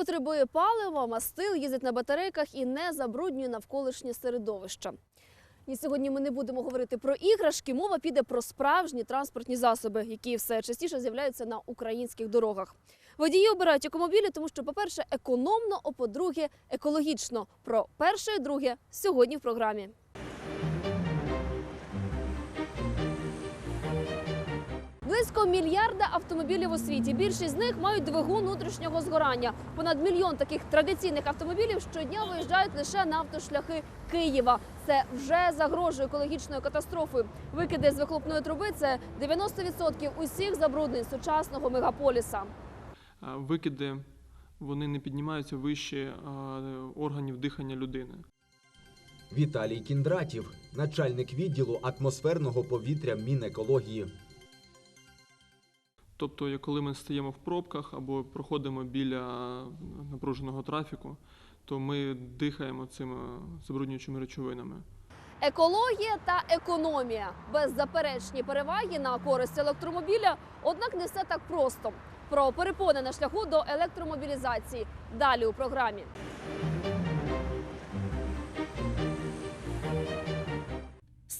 потребує палива, мастил, їздить на батарейках і не забруднює навколишнє середовище. І сьогодні ми не будемо говорити про іграшки. Мова піде про справжні транспортні засоби, які все частіше з'являються на українських дорогах. Водії обирають екомобілі, тому що, по-перше, економно, а по-друге, екологічно. Про перше і друге сьогодні в програмі. Близько мільярда автомобілів у світі. Більшість з них мають двигун внутрішнього згорання. Понад мільйон таких традиційних автомобілів щодня виїжджають лише на автошляхи Києва. Це вже загрожує екологічною катастрофою. Викиди з вихлопної труби це 90% усіх забруднень сучасного мегаполіса. Викиди вони не піднімаються вище органів дихання людини. Віталій Кіндратів, начальник відділу атмосферного повітря Мінекології. Тобто, коли ми стоїмо в пробках або проходимо біля напруженого трафіку, то ми дихаємо цими забруднюючими речовинами. Екологія та економія беззаперечні переваги на користь електромобіля, однак не все так просто. Про перепони на шляху до електромобілізації далі у програмі.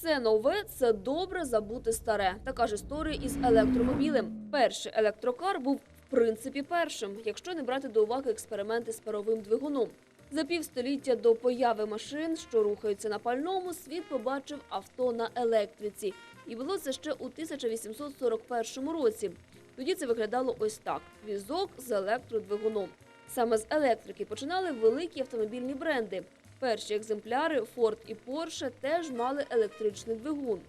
Все нове це добре забути старе. Така ж історія із електромобілем. Перший електрокар був в принципі першим, якщо не брати до уваги експерименти з паровим двигуном. За півстоліття до появи машин, що рухаються на пальному, світ побачив авто на електриці. І було це ще у 1841 році. Тоді це виглядало ось так: візок з електродвигуном. Саме з електрики починали великі автомобільні бренди. Перші екземпляри Ford і Porsche теж мали електричний двигун.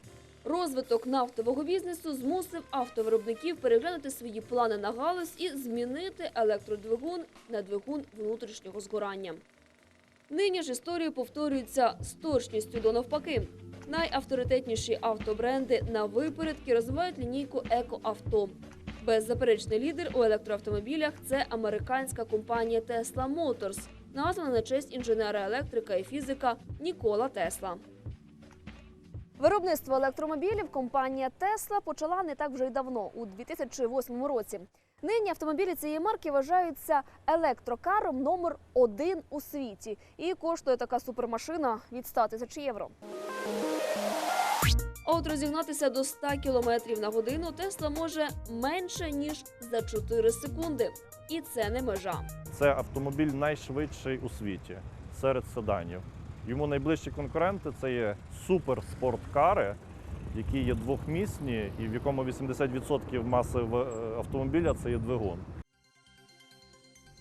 Розвиток нафтового бізнесу змусив автовиробників переглянути свої плани на галузь і змінити електродвигун на двигун внутрішнього згорання. Нині ж історія повторюється з точністю до навпаки. Найавторитетніші автобренди на випередки розвивають лінійку екоавто. Беззаперечний лідер у електроавтомобілях це американська компанія Tesla Motors, названа на честь інженера електрика і фізика Нікола Тесла. Виробництво електромобілів компанія Tesla почала не так вже й давно, у 2008 році. Нині автомобілі цієї марки вважаються електрокаром номер один у світі. І коштує така супермашина від 100 тисяч євро. А от розігнатися до 100 км на годину Тесла може менше ніж за 4 секунди. І це не межа. Це автомобіль найшвидший у світі серед седанів. Йому найближчі конкуренти це є суперспорткари, які є двохмісні, і в якому 80% маси в- е, автомобіля це є двигун.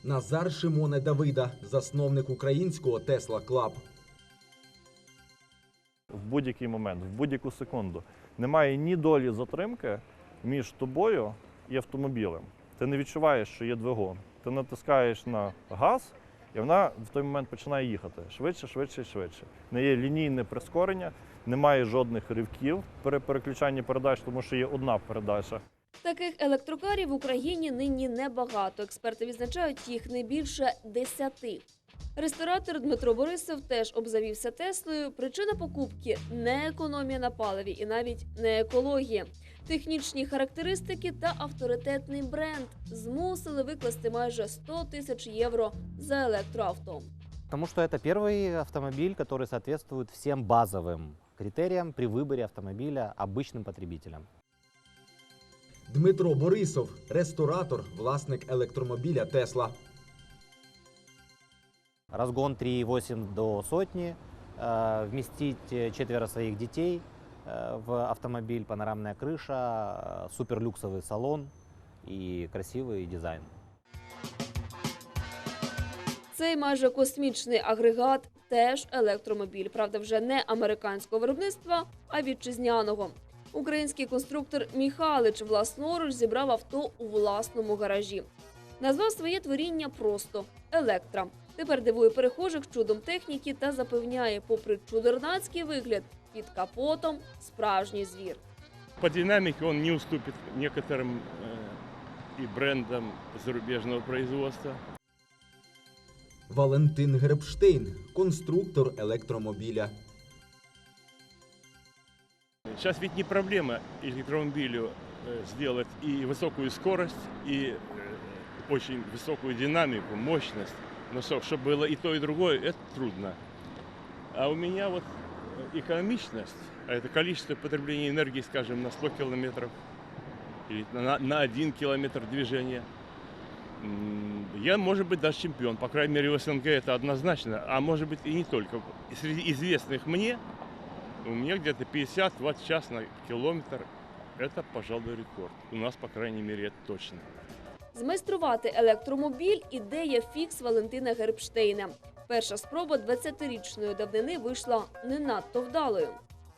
Назар Шимоне Давида, засновник українського Tesla Club. В будь-який момент, в будь-яку секунду. Немає ні долі затримки між тобою і автомобілем. Ти не відчуваєш, що є двигун. Ти натискаєш на газ, і вона в той момент починає їхати швидше, швидше швидше. Не є лінійне прискорення, немає жодних ривків при переключанні передач, тому що є одна передача. Таких електрокарів в Україні нині небагато. Експерти відзначають їх не більше десяти. Ресторатор Дмитро Борисов теж обзавівся Теслою. Причина покупки не економія на паливі і навіть не екологія. Технічні характеристики та авторитетний бренд змусили викласти майже 100 тисяч євро за електроавто. Потому что это первый автомобиль, который соответствует всем базовым критериям при выборе автомобиля обычным потребителям. Дмитро Борисов, ресторатор, власник електромобіля Tesla. Разгон 3,8 до сотни, э, вместить э, четверо своих детей э, в автомобиль, панорамная крыша, э, суперлюксовый салон и красивый дизайн. Цей майже космічний агрегат теж електромобіль. Правда, вже не американського виробництва, а вітчизняного. Український конструктор Міхалич власноруч зібрав авто у власному гаражі. Назвав своє творіння просто Електра. Тепер дивує перехожих чудом техніки та запевняє, попри чудернацький вигляд, під капотом справжній звір. По динамике он не уступит некоторым э, и брендам зарубежного производства. Валентин Гребштейн, конструктор електромобіля. сейчас ведь не проблема электромобилю э, сделать и высокую скорость, и э, Очень высокую динамику, мощность. Но чтобы было и то, и другое, это трудно. А у меня вот э, экономичность, а это количество потребления энергии, скажем, на 100 километров или на, на 1 километр движения. Я, может быть, даже чемпион. По крайней мере, в СНГ это однозначно. А может быть, и не только. Среди известных мне, у меня где-то 50 ватт час на километр. Это, пожалуй, рекорд. У нас, по крайней мере, это точно. Змайструвати електромобіль ідея фікс Валентина Гербштейна. Перша спроба 20-річної давнини вийшла не надто вдалою.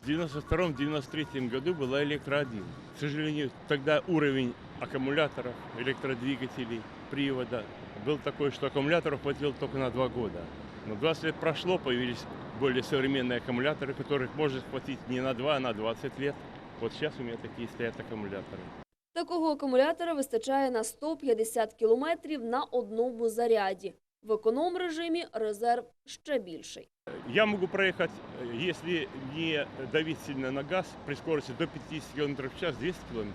В 92-93 году была электро-1. К сожалению, тогда уровень аккумуляторов, электродвигателей, привода был такой, что аккумуляторов хватило только на два года. Но 20 лет прошло, появились более современные аккумуляторы, которых может хватить не на 2, а на 20 лет. Вот сейчас у меня такие стоят аккумуляторы. Такого акумулятора вистачає на 150 кілометрів на одному заряді. В економ режимі резерв ще більший. Я можу проїхати, якщо если не давити сильно на газ, при скорості до 50 км в час, 200 км.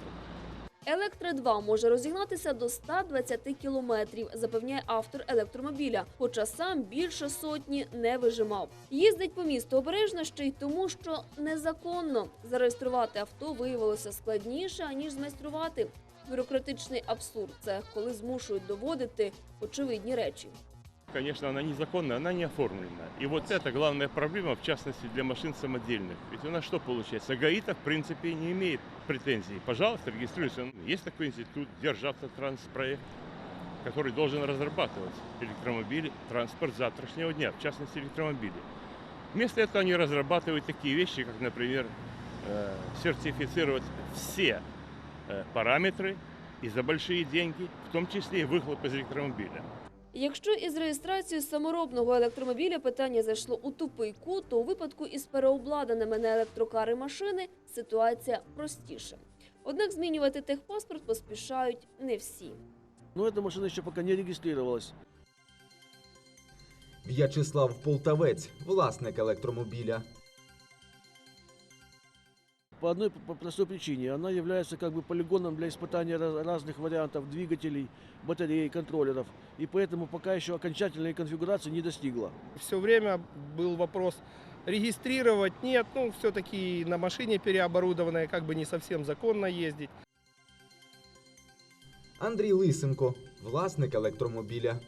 Електро 2 може розігнатися до 120 кілометрів, запевняє автор електромобіля, хоча сам більше сотні не вижимав. Їздить по місту обережно ще й тому, що незаконно зареєструвати авто виявилося складніше аніж змайструвати. Бюрократичний абсурд це коли змушують доводити очевидні речі. Конечно, она незаконная, она не оформлена. И вот это главная проблема, в частности, для машин самодельных. Ведь у нас что получается? гаи в принципе, не имеет претензий. Пожалуйста, регистрируйся. Есть такой институт, Державтотранспроект, который должен разрабатывать электромобили, транспорт завтрашнего дня, в частности, электромобили. Вместо этого они разрабатывают такие вещи, как, например, э, сертифицировать все э, параметры и за большие деньги, в том числе и выхлоп из электромобиля. Якщо із реєстрацією саморобного електромобіля питання зайшло у тупий кут, то у випадку із переобладнаними на електрокари машини ситуація простіша. Однак змінювати техпаспорт поспішають не всі. Но эта машина еще пока не регистрировалась. В'ячеслав Полтавець, власник електромобіля По одной п- по простой причине. Она является как бы полигоном для испытания раз- разных вариантов двигателей, батарей, контроллеров. И поэтому пока еще окончательной конфигурации не достигла. Все время был вопрос регистрировать. Нет, ну все-таки на машине переоборудованной как бы не совсем законно ездить. Андрій Лисенко, власник електромобіля.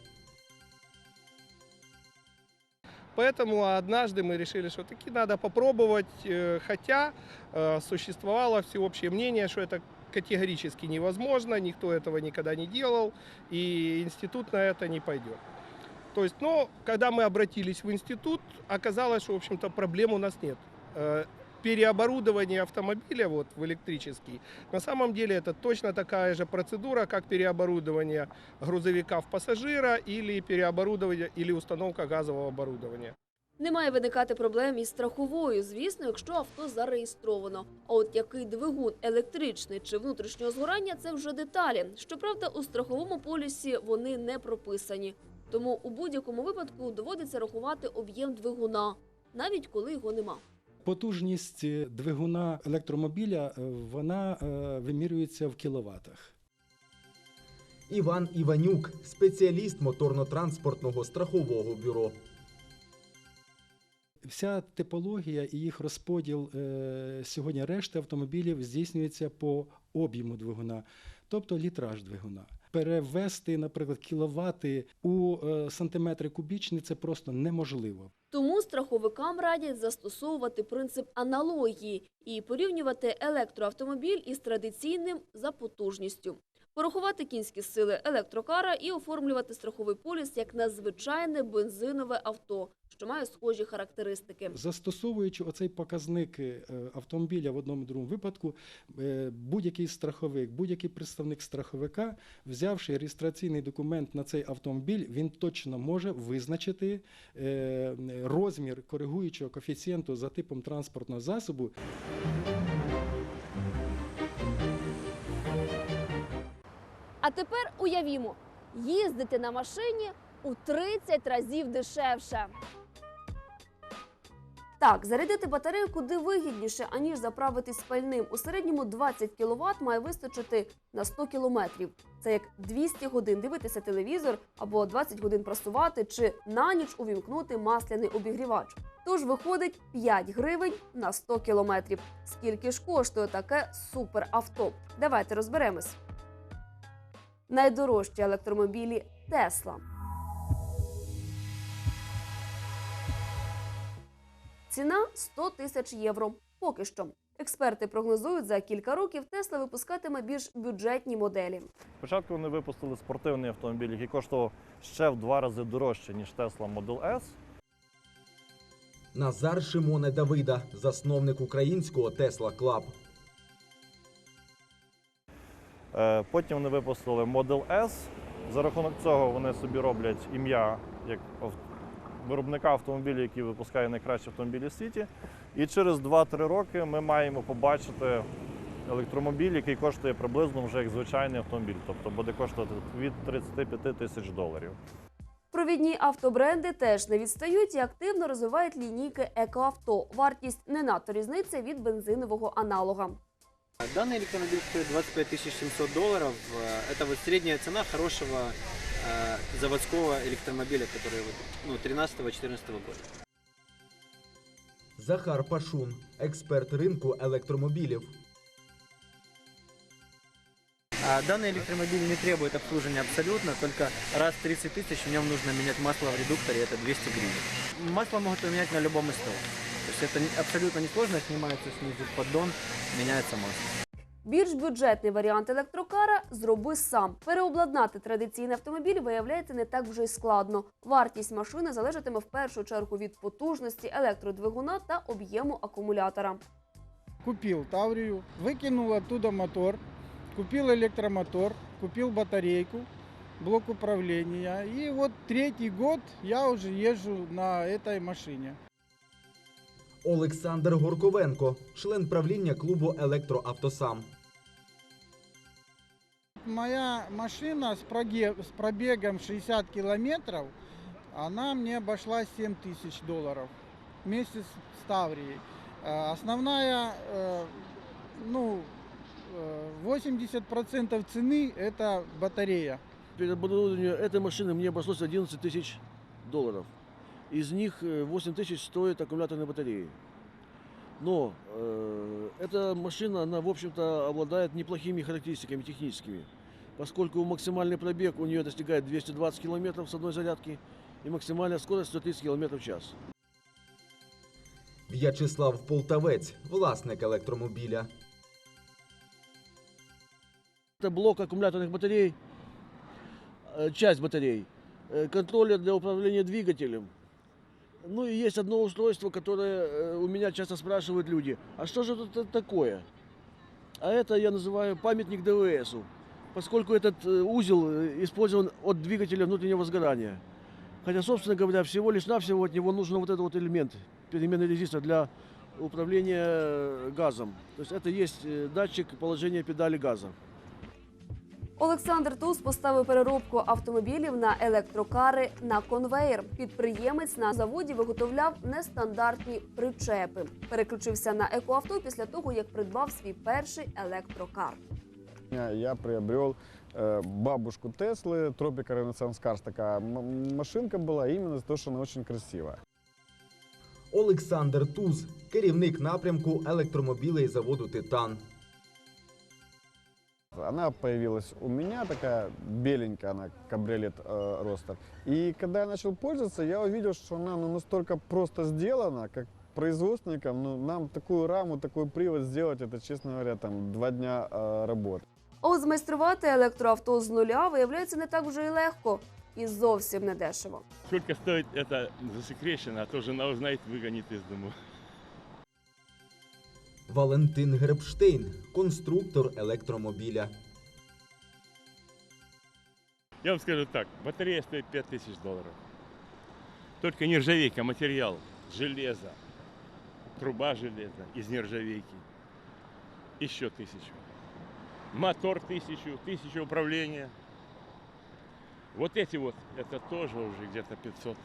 Поэтому однажды мы решили, что таки надо попробовать, э, хотя э, существовало всеобщее мнение, что это категорически невозможно, никто этого никогда не делал, и институт на это не пойдет. То есть, но когда мы обратились в институт, оказалось, что, в общем-то, проблем у нас нет. Э, Переоборудование автомобиля вот, в электрический, на самом деле это точно такая же процедура, как переоборудование грузовика в пассажира или переоборудование или установка газового оборудования. Не має виникати проблем із страховою, звісно, якщо авто зареєстровано. А от який двигун електричний чи внутрішнього згорання це вже деталі. Щоправда, у страховому полісі вони не прописані. Тому у будь-якому випадку доводиться рахувати об'єм двигуна, навіть коли його нема. Потужність двигуна електромобіля е, вона е, вимірюється в кіловатах. Іван Іванюк, спеціаліст моторно-транспортного страхового бюро. Вся типологія і їх розподіл е, сьогодні решти автомобілів здійснюється по об'єму двигуна, тобто літраж двигуна. Перевести, наприклад, кіловати у е, сантиметри кубічні це просто неможливо. Тому страховикам радять застосовувати принцип аналогії і порівнювати електроавтомобіль із традиційним за потужністю. Порахувати кінські сили електрокара і оформлювати страховий поліс як на звичайне бензинове авто, що має схожі характеристики. Застосовуючи оцей показник е, автомобіля в одному і другому випадку, е, будь-який страховик, будь-який представник страховика, взявши реєстраційний документ на цей автомобіль, він точно може визначити е, розмір коригуючого коефіцієнту за типом транспортного засобу А тепер уявімо, їздити на машині у 30 разів дешевше. Так, зарядити батарею куди вигідніше, аніж заправитись пальним. У середньому 20 кВт має вистачити на 100 км. Це як 200 годин дивитися телевізор або 20 годин прасувати чи на ніч увімкнути масляний обігрівач. Тож виходить 5 гривень на 100 кілометрів. Скільки ж коштує таке суперавто? Давайте розберемось. Найдорожчі електромобілі Тесла. Ціна 100 тисяч євро. Поки що. Експерти прогнозують, за кілька років Тесла випускатиме більш бюджетні моделі. Спочатку вони випустили спортивний автомобіль, який коштував ще в два рази дорожче, ніж Tesla Model S. Назар Шимоне Давида, засновник українського Tesla Club. Е, Потім вони випустили Model S. За рахунок цього вони собі роблять ім'я як виробника автомобілів, який випускає найкращі автомобілі в світі. І через 2-3 роки ми маємо побачити електромобіль, який коштує приблизно вже як звичайний автомобіль, тобто буде коштувати від 35 тисяч доларів. Провідні автобренди теж не відстають і активно розвивають лінійки екоавто. Вартість не надто різниця від бензинового аналога. Данный электромобиль стоит 25 700 долларов. Э, Это вот средняя цена хорошего э, заводского электромобиля, который вот, ну, 13-14 года. Захар Пашун, експерт ринку електромобілів. А Данный электромобиль не требует обслуживания абсолютно, только раз в 30 тысяч в нем нужно менять масло в редукторе, это 200 гривен. Масло могут поменять на любом СТО. То есть это абсолютно несложно, снимается снизу поддон, меняется масло. Більш бюджетний варіант електрокара зроби сам. Переобладнати традиційний автомобіль виявляється не так вже й складно. Вартість машини залежатиме в першу чергу від потужності електродвигуна та об'єму акумулятора. Купил Таврию, выкинул оттуда мотор, купил электромотор, купил батарейку, блок управления. И вот третий год я уже езжу на этой машине. Олександр Горковенко, член правління клубу Електроавтосам. Моя машина с, проге- с пробегом 60 километров, она мне обошлась 7 тысяч долларов вместе с, с Таврией. Э, Основная, э, ну, э, 80% цены это батарея. Переоборудование этой машины мне обошлось 11 тысяч долларов. Из них э, 8 тысяч стоит аккумуляторные батареи. Но э, эта машина, она, в общем-то, обладает неплохими характеристиками техническими, поскольку максимальный пробег у нее достигает 220 километров с одной зарядки и максимальная скорость 130 километров в час. В'ячеслав Полтавець, власник електромобіля. Это блок аккумуляторных батарей, э, часть батарей, э, контроллер для управления двигателем. Ну и есть одно устройство, которое э, у меня часто спрашивают люди, а что же это такое? А это я называю памятник ДВСу, поскольку этот э, узел э, использован от двигателя внутреннего сгорания. Хотя, собственно говоря, всего лишь навсего от него нужен вот этот вот элемент, переменный резистор для управления э, газом. То есть это есть э, датчик положения педали газа. Олександр Туз поставив переробку автомобілів на електрокари на конвеєр. Підприємець на заводі виготовляв нестандартні причепи. Переключився на екоавто після того, як придбав свій перший електрокар. Я, я приобрел э, бабушку Теслы, Тропика Renaissance Cars. Такая м- машинка была именно за то, что она очень красивая. Олександр Туз, керівник напрямку електромобілей заводу Титан. Она появилась у меня, такая беленькая, она кабриолет э, Ростер. И когда я начал пользоваться, я увидел, что она ну, настолько просто сделана, как производственникам, ну, нам такую раму, такой привод сделать, это, честно говоря, там два дня э, работы. А от змайструвати електроавто з нуля виявляється не так вже й легко і зовсім не дешево. Сколько стоит это засекречено, а то жена узнает, выгонит из дому. Валентин Гребштейн, конструктор електромобіля. Я вам скажу так, батарея стоит 5000 долларов. Только нержавейка, материал, железо, труба железа из нержавейки. Еще тысячу. Мотор тысячу, тысячу управления. Вот эти вот, это тоже уже где-то 500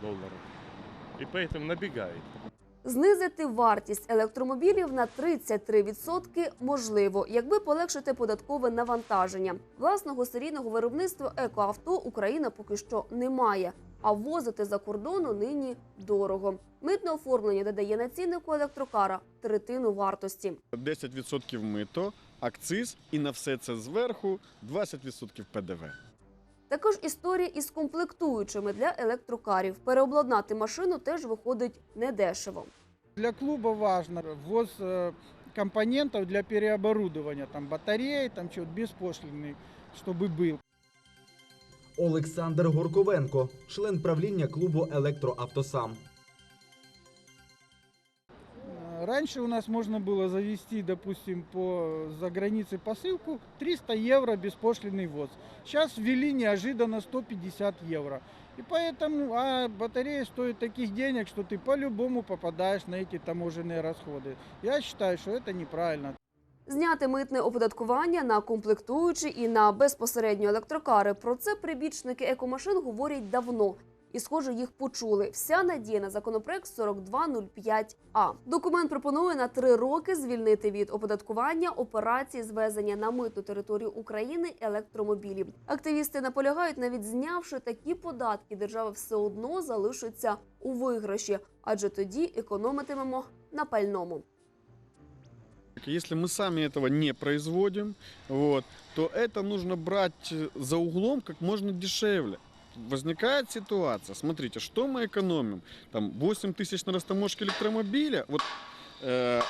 долларов. И поэтому набегает. Знизити вартість електромобілів на 33% можливо, якби полегшити податкове навантаження. Власного серійного виробництва екоавто Україна поки що не має, а ввозити за кордону нині дорого. Митне оформлення додає на ціннику електрокара третину вартості. 10% мито, акциз і на все це зверху 20% ПДВ. Також історія із комплектуючими для електрокарів. Переобладнати машину теж виходить недешево. Для клуба важно ввоз э, компонентов для переоборудования, там батареи, там что-то беспошлиный, чтобы был. Олександр Горковенко, член правління клубу Електроавтосам. Раньше у нас можно было завести, допустим, по за границей посылку 300 евро беспошлиный ввоз. Сейчас ввели неожиданно 150 евро. И поэтому а батарея стоит таких денег, что ты по-любому попадаешь на эти таможенные расходы. Я считаю, что это неправильно. Зняти митне оподаткування на комплектуючі і на безпосередньо електрокари. Про це прибічники екомашин говорять давно. І, схоже, їх почули. Вся надія на законопроект 4205А. Документ пропонує на три роки звільнити від оподаткування операції звезення на митну територію України електромобілів. Активісти наполягають, навіть знявши такі податки, держава все одно залишиться у виграші, адже тоді економитимемо на пальному. Если мы сами этого не производим, вот, то это нужно брать э, за углом как можно дешевле. Возникает ситуация, смотрите, что мы экономим? Там 8 тысяч на растаможке электромобиля, вот, э,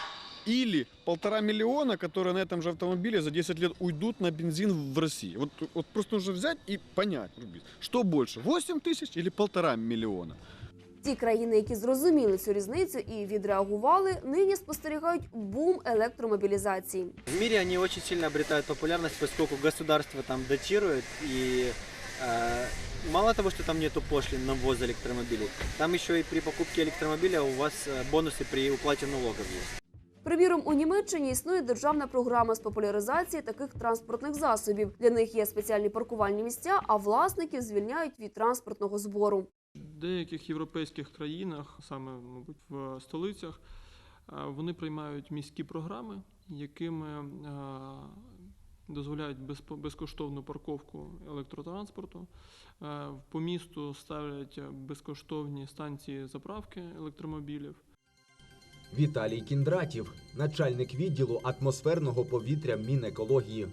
или полтора миллиона, которые на этом же автомобиле за 10 лет уйдут на бензин в России. Вот, вот просто нужно взять и понять, Рубин, что больше, 8 тысяч или полтора миллиона? Ті країни, які зрозуміли цю різницю і відреагували, нині спостерігають бум електромобілізації. В мире они очень сильно обретают популярность, поскольку государство там датирует и э, мало того, что там нету пошлин на ввоз электромобилей, там еще и при покупке электромобиля у вас э, бонусы при уплате налогов есть. Приміром, у Німеччині існує державна програма з популяризації таких транспортних засобів. Для них є спеціальні паркувальні місця, а власників звільняють від транспортного збору. В деяких європейських країнах, саме мабуть в столицях, е, вони приймають міські програми, якими е, дозволяють безкоштовну парковку електротранспорту. Е, По місту ставлять безкоштовні станції заправки електромобілів. Віталій Кіндратів, начальник відділу атмосферного повітря Мінекології.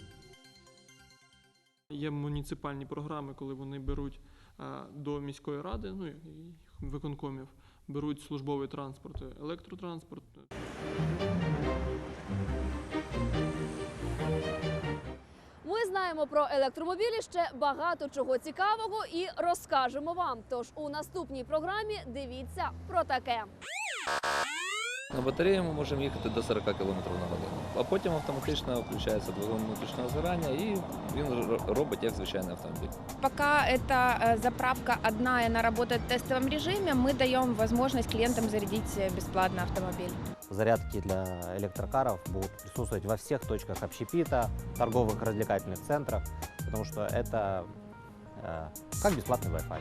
Є муніципальні програми, коли вони беруть е, до міської ради, ну і виконкомів, беруть службовий транспорт, електротранспорт. Знаємо про електромобілі ще багато чого цікавого і розкажемо вам. Тож у наступній програмі дивіться про таке. На батареї ми можемо їхати до 40 км на годину. А потім автоматично включається двигун внутрішнього згорання і він р- робить як звичайний автомобіль. Пока эта э, заправка одна и она работает в тестовом режиме, мы даем возможность клиентам зарядить э, бесплатно автомобиль. Зарядки для электрокаров будут присутствовать во всех точках общепита, торговых развлекательных центрах, потому что это э, как бесплатный Wi-Fi.